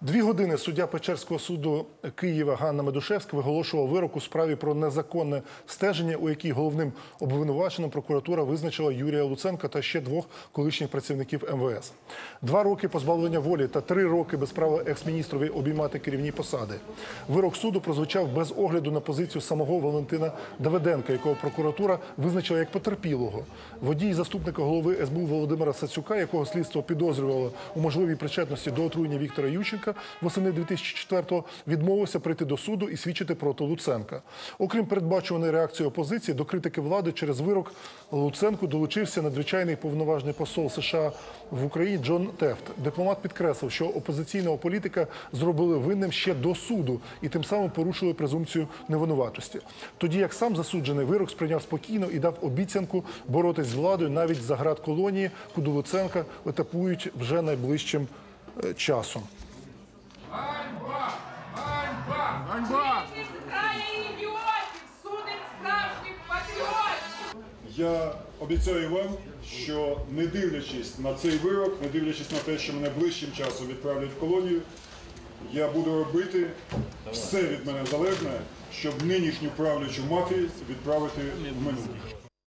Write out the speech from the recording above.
Дві години суддя Печерського суду Києва Ганна Медушевська виголошувала вирок у справі про незаконне стеження, у якій головним обвинуваченим прокуратура визначила Юрія Луценка та ще двох колишніх працівників МВС. Два роки позбавлення волі та три роки без права екс-міністрові обіймати керівні посади. Вирок суду прозвучав без огляду на позицію самого Валентина Давиденка, якого прокуратура визначила як потерпілого. Водій заступника голови СБУ Володимира Сацюка, якого слідство підозрювало у можливій причетності до отруєння Віктора Ющенка восени 2004-го, відмовився прийти до суду і свідчити проти Луценка. Окрім передбачуваної реакції опозиції до критики влади через вирок Луценку долучився надзвичайний повноважний посол США в Україні Джон Тефт. Дипломат підкреслив, що опозиційного політика зробили винним ще до суду і тим самим порушили презумпцію невинуватості. Тоді як сам засуджений вирок сприйняв спокійно і дав обіцянку боротись з владою навіть за град колонії, куди Луценка етапують вже найближчим е, часом. Ганьба! Крає ідіотів, судить справжніх патріотів. Я обіцяю вам, що не дивлячись на цей вирок, не дивлячись на те, що мене ближчим часом відправлять в колонію, я буду робити все від мене залежне, щоб нинішню правлячу мафію відправити в минуле.